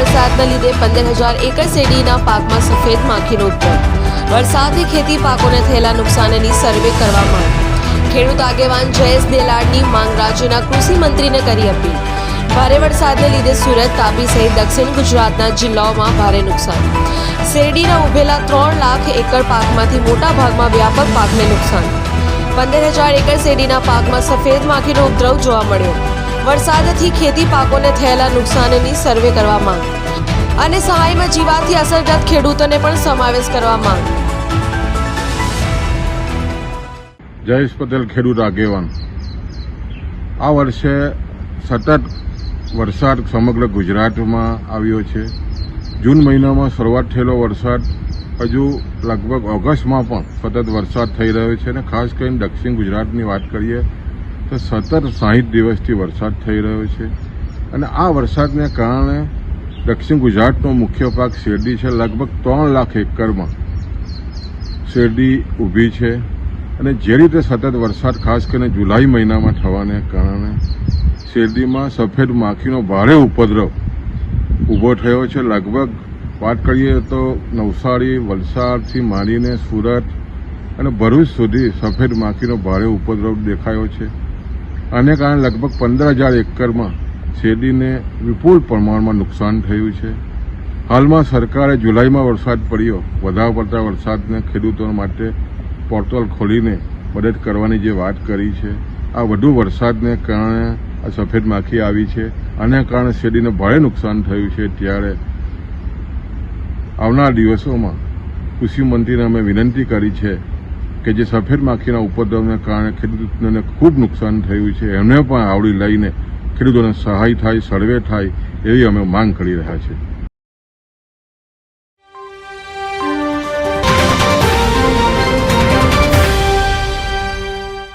વરસાદના લીધે પંદર હજાર એકર શેરડીના પાકમાં સફેદ માખીનો ઉપદ્રવ વરસાદથી ખેતી પાકોને થયેલા નુકસાનની સર્વે કરવામાં ખેડૂત આગેવાન જયેશ દેલાડની માંગ રાજ્યના કૃષિ મંત્રીને કરી અપીલ. ભારે વરસાદને લીધે સુરત, તાપી સહિત દક્ષિણ ગુજરાતના જિલ્લાઓમાં ભારે નુકસાન. શેરડીના ઉભેલા ત્રણ લાખ એકર પાકમાંથી મોટા ભાગમાં વ્યાપક પાકને નુકસાન. પંદર હજાર એકર શેરડીના પાકમાં સફેદ માખીનો ઉપદ્રવ જોવા મળ્યો. વરસાદથી ખેતી પાકોને થયેલા નુકસાનની સર્વે કરવા માંગ. અને સહાયમાં જીવાતથી અસરગ્રસ્ત ખેડૂતોને પણ સમાવેશ કરવા માંગ. જયેશ પટેલ, ખેડૂત આગેવાન. આ વર્ષે સતત વરસાદ સમગ્ર ગુજરાતમાં આવ્યો છે. જૂન મહિનામાં શરૂઆત થયેલો વરસાદ હજુ લગભગ ઓગસ્ટમાં પણ સતત વરસાદ થઈ રહ્યો છે અને ખાસ કરીને દક્ષિણ ગુજરાતની વાત કરીએ તો સતત સાહીઠ દિવસથી વરસાદ થઈ રહ્યો છે. અને આ વરસાદને કારણે દક્ષિણ ગુજરાતનો મુખ્ય પાક શેરડી છે. લગભગ ત્રણ લાખ એકરમાં શેરડી ઊભી છે. અને જે રીતે સતત વરસાદ, ખાસ કરીને જુલાઈ મહિનામાં થવાને કારણે શેરડીમાં સફેદ માખીનો ભારે ઉપદ્રવ ઊભો થયો છે. લગભગ વાત કરીએ તો નવસારી, વલસાડથી માંડીને સુરત અને ભરૂચ સુધી સફેદ માખીનો ભારે ઉપદ્રવ દેખાયો છે. આને કારણે લગભગ પંદર હજાર એકરમાં શેરડીને વિપુલ પ્રમાણમાં નુકસાન થયું છે. હાલમાં સરકારે જુલાઈમાં વરસાદ પડ્યો. વધારે પડતા વરસાદને ખેડૂતો માટે પોર્ટલ ખોલીને મદદ કરવાની જે વાત કરી છે, આ વધુ વરસાદને કારણે આ સફેદ માખી આવી છે. આને કારણે શેરડીને ભારે નુકસાન થયું છે. ત્યારે આવનાર દિવસોમાં કૃષિ મંત્રીને અમે વિનંતી કરી છે કે જે સફેદ માખીના ઉપદ્રવને કારણે ખેડૂતોને ખૂબ નુકસાન થયું છે, એમને પણ આવડી લઈને ખેડૂતોને સહાય થાય, સર્વે થાય, એવી અમે માંગ કરી રહ્યા છીએ.